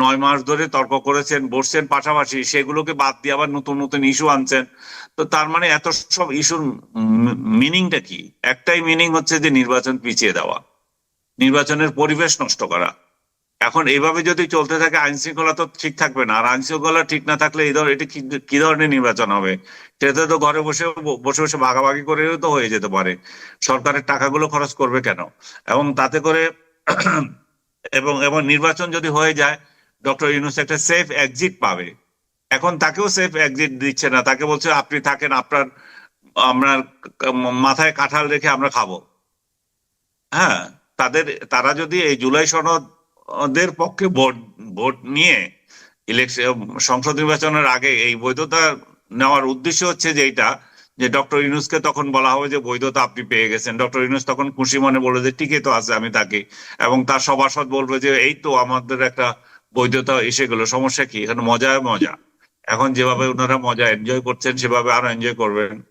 নয় মাস ধরে তর্ক করেছেন, বসছেন পাশাপাশি, সেগুলোকে বাদ দিয়ে আবার নতুন নতুন ইস্যু আনছেন। তো তার মানে এত সব ইস্যুর মিনিংটা কি? একটাই মিনিং হচ্ছে যে নির্বাচন পিছিয়ে দেওয়া, নির্বাচনের পরিবেশ নষ্ট করা। এখন এইভাবে যদি চলতে থাকে, আইন শৃঙ্খলা তো ঠিক থাকবে না। আর আইন শৃঙ্খলা ঠিক না থাকলে এই ধর, এটি কি ধরনের নির্বাচন হবে? সেটা তো ঘরে বসে বসে বসে ভাগাভাগি করেও তো হয়ে যেতে পারে। সরকারের টাকাগুলো খরচ করবে কেন? এবং তাতে করে, এবং এবং নির্বাচন যদি হয়ে যায় ডক্টর ইউনুস একটা সেফ এক্সিট পাবে। এখন তাকেও সেফ এক্সিট দিচ্ছে না। তাকে বলছে, আপনি থাকেন, আপনার আপনার মাথায় কাঁঠাল রেখে আমরা খাব। হ্যাঁ তাদের, তারা যদি এই জুলাই সনদের পক্ষে ভোট ভোট নিয়ে ইলেকশন সংসদ নির্বাচনের আগে এই বৈধতা নেওয়ার উদ্দেশ্য হচ্ছে যে এইটা, যে ডক্টর ইউনুসকে তখন বলা হবে যে বৈধতা আপনি পেয়ে গেছেন। ডক্টর ইউনুস তখন খুশি মনে বলবে যে ঠিকই তো আছে আমি থাকি এবং তার সভাসদ বলবে যে, এই তো আমাদের একটা বৈধতা এসে গেলো, সমস্যা কি? এখানে মজায় মজা। এখন যেভাবে ওনারা মজা এনজয় করছেন, সেভাবে আরও এনজয় করবেন।